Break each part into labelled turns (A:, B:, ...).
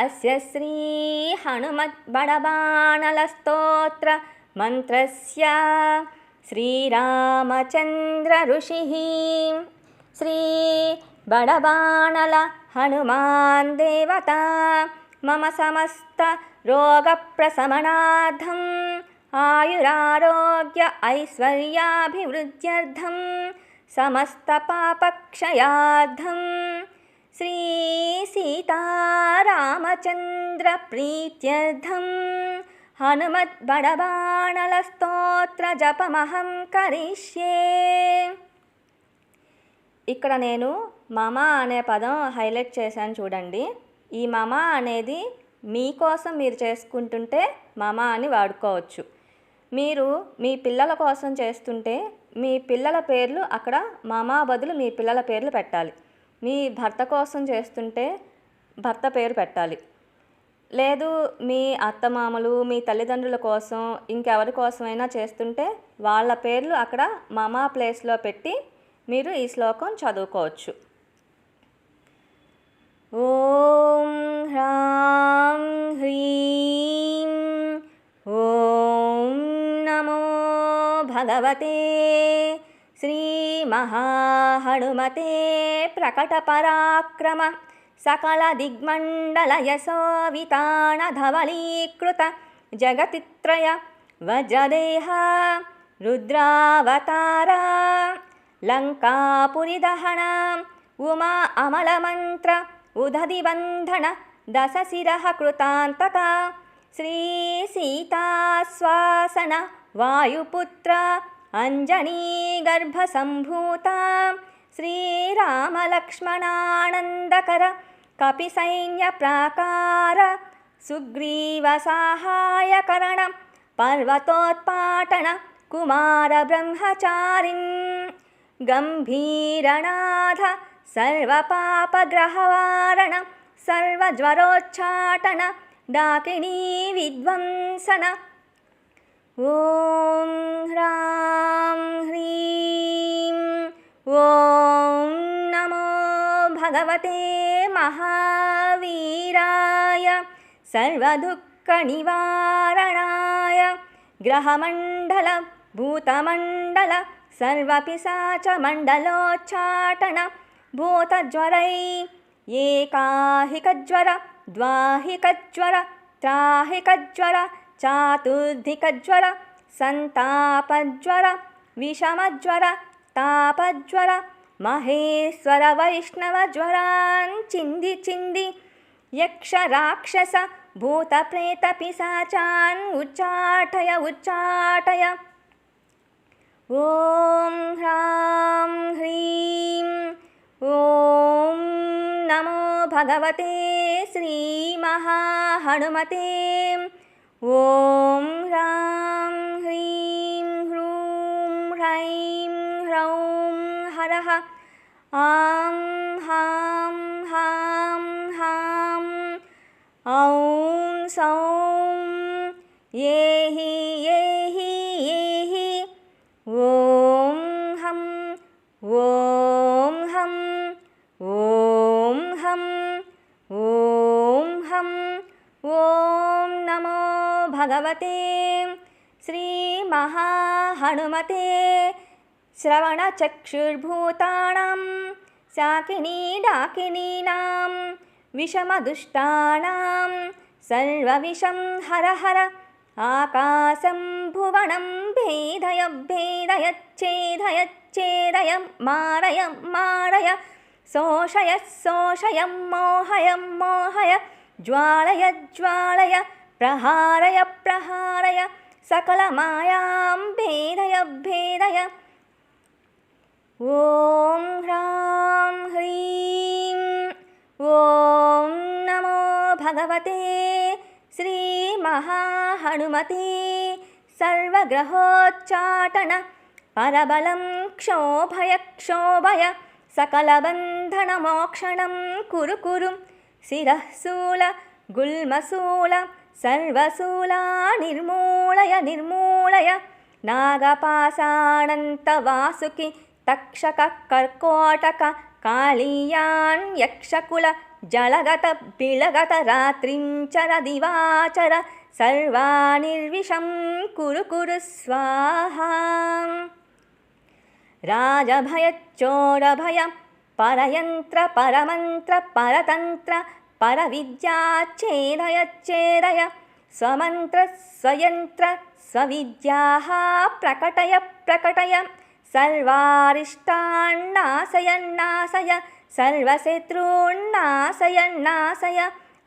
A: अस्य श्रीहनुमद्बडबाणलस्तोत्रमन्त्रस्य श्रीरामचन्द्रऋषिः। श्रीबडबाणल हनुमान् देवता मम समस्तरोगप्रशमनार्थम् आयुरारोग्य ऐश्वर्याभिवृद्ध्यर्थं समस्तपापक्षयार्थं श्रीसीतारामचन्द्रप्रीत्यर्थं హనుమద్బడబాణలస్తోత్రజపమహం కరిష్యే ఇక్కడ నేను మమ అనే పదం హైలైట్ చేశాను చూడండి ఈ మమ అనేది మీకోసం మీరు చేసుకుంటుంటే మమ అని వాడుకోవచ్చు మీరు మీ పిల్లల కోసం చేస్తుంటే మీ పిల్లల పేర్లు అక్కడ మమ బదులు మీ పిల్లల పేర్లు పెట్టాలి మీ భర్త కోసం చేస్తుంటే భర్త పేరు పెట్టాలి. లేదు మీ అత్తమామలు మీ తల్లిదండ్రుల కోసం ఇంకెవరి కోసమైనా చేస్తుంటే వాళ్ళ పేర్లు అక్కడ మమా ప్లేస్లో పెట్టి మీరు ఈ శ్లోకం చదువుకోవచ్చు. ఓం హ్రాం హ్రీం ఓం నమో భగవతే महाहनुमते प्रकटपराक्रम सकलदिग्मण्डलयशोवितानधवलीकृत जगतित्रय वज्रदेह रुद्रावतार लङ्कापुरिदहन उमा अमलमन्त्र उदधिबन्धन दशशिरः कृतान्तक श्रीसीतास्वासन वायुपुत्र अञ्जनीगर्भसम्भूता श्रीरामलक्ष्मणानन्दकर कपिसैन्यप्राकार सुग्रीवसाहायकरण पर्वतोत्पाटन कुमारब्रह्मचारिन् गम्भीरनाथ सर्वपापग्रहवारण सर्वज्वरोच्चाटन डाकिनी विध्वंसन ॐ ह्रां ह्रीं ॐ नमो भगवते महावीराय सर्वदुःखनिवारणाय ग्रहमण्डल भूतमण्डल सर्वपिशाचमण्डलोच्चाटन भूतज्वरै एकाहिकज्वर द्वाहिकज्वर त्राहिकज्वर చాతుర్ధికజ్వర సంతాపజ్వర విషమజ్వర తాపజ్వర మహేశ్వర వైష్ణవ జ్వరాన్ చింది చింది యక్ష రాక్షస భూత ప్రేత పిశాచాన్ ఉచ్చాటయ ఉచ్చాటయ. ఓం హ్రాం హ్రీం ఓం నమో భగవతే శ్రీ మహాహనుమతే. ॐ ह्रां ह्रीं ह्रूं ह्रैं ह्रौं हरः आं हां हां हां ॐ सौं येहि येहि येहि ॐ हं ॐ हं ॐ हं ॐ हं ॐ नमो भगवते, श्रीमहाहनुमते श्रवणचक्षुर्भूतानां शाकिनी डाकिनीनां विषमदुष्टानां सर्वविषं हर हर आकाशं भुवनं भेदय भेदयच्छेदयच्छेदय मारय मारय, शोषय शोषय, मोहय मोहय, ज्वालय ज्वालय प्रहारय प्रहारय सकलमायां भेदय भेदय। ॐ ह्रां ह्रीं ॐ नमो भगवते श्रीमहाहनुमते सर्वग्रहोच्चाटन परबलं क्षोभय क्षोभय सकलबन्धनमोक्षणं कुरु कुरु शिरः शूल गुल्मसूलं सर्वशूलान् निर्मूलय। निर्मूलय तक्षककर्कोटक कालीयान् यक्षकुल जलगत बिलगत रात्रिंचर दिवाचर। सर्वाणि निर्विषं कुरु कुरु स्वाहा। राजभयचोरभयं परयन्त्र परमन्त्र परतन्त्र परविद्याच्छेदयच्छेदय स्वमन्त्र स्वयन्त्र स्वविद्याः प्रकटय प्रकटय सर्वारिष्टान्नाशयन्नाशय सर्वशत्रून्नाशयन्नाशय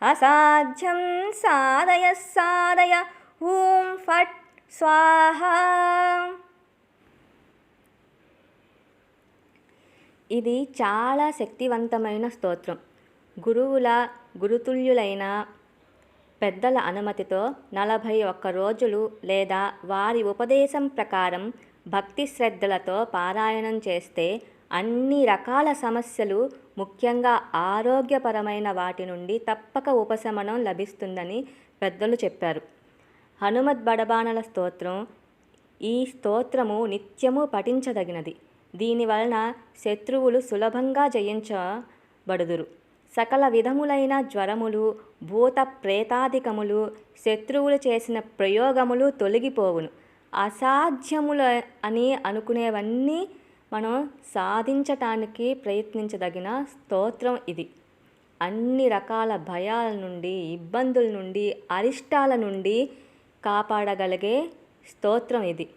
A: असाध्यं साधय साधय ॐ फट् स्वाहा ఇది చాలా శక్తివంతమైన స్తోత్రం గురువుల గురుతుల్యులైన పెద్దల అనుమతితో నలభై ఒక్క రోజులు లేదా వారి ఉపదేశం ప్రకారం భక్తి శ్రద్ధలతో పారాయణం చేస్తే అన్ని రకాల సమస్యలు ముఖ్యంగా ఆరోగ్యపరమైన వాటి నుండి తప్పక ఉపశమనం లభిస్తుందని పెద్దలు చెప్పారు. హనుమద్ బడబానల స్తోత్రం ఈ స్తోత్రము నిత్యము పఠించదగినది. దీనివలన శత్రువులు సులభంగా జయించబడుదురు. సకల విధములైన జ్వరములు భూత ప్రేతాధికములు శత్రువులు చేసిన ప్రయోగములు తొలగిపోవును. అసాధ్యముల అని అనుకునేవన్నీ మనం సాధించటానికి ప్రయత్నించదగిన స్తోత్రం ఇది. అన్ని రకాల భయాల నుండి ఇబ్బందుల నుండి అరిష్టాల నుండి కాపాడగలిగే స్తోత్రం ఇది.